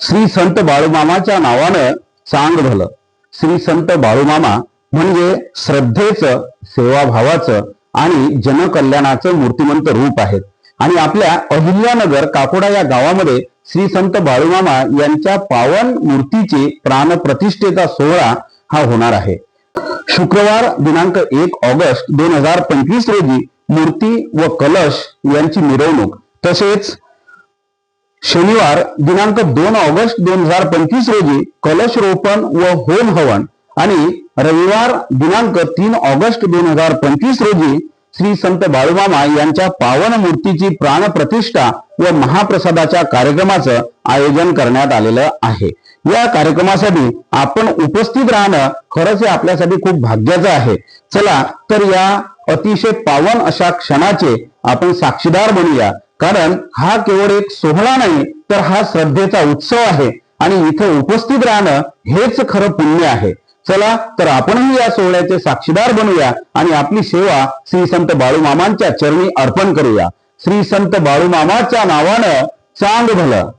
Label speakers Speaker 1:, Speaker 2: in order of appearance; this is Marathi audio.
Speaker 1: श्री संत बाळूमामाच्या नावानं चांग झालं. श्री संत बाळूमामा म्हणजे श्रद्धेचं सेवाभावाचं आणि जनकल्याणाचं मूर्तिमंत रूप आहेत. आणि आपल्या अहिल्यानगर काकोडा या गावामध्ये श्री संत बाळूमामा यांच्या पावन मूर्तीचे प्राणप्रतिष्ठेचा सोहळा हा होणार आहे. शुक्रवार दिनांक एक ऑगस्ट दोन हजार पंचवीस रोजी मूर्ती व कलश यांची मिरवणूक तसेच शनिवार दिनांक दोन ऑगस्ट दोन हजार पंचवीस रोजी कलश रोपण व होम हवन आणि रविवार दिनांक तीन ऑगस्ट दोन हजार पंचवीस रोजी श्री संत बाळूमामा यांच्या पावन मूर्तीची प्राणप्रतिष्ठा व महाप्रसादाच्या कार्यक्रमाचं आयोजन करण्यात आलेलं आहे. या कार्यक्रमासाठी आपण उपस्थित राहणं खरंच हे आपल्यासाठी खूप भाग्याचं आहे. चला तर या अतिशय पावन अशा क्षणाचे आपण साक्षीदार बनूया. कारण हा केवळ एक सोहळा नाही तर हा श्रद्धेचा उत्सव आहे. आणि इथे उपस्थित राहणं हेच खरं पुण्य आहे. चला तर आपणही या सोहळ्याचे साक्षीदार बनूया आणि आपली सेवा श्री संत बाळूमामांच्या चरणी अर्पण करूया. श्री संत बाळूमामाच्या नावानं चांग भलं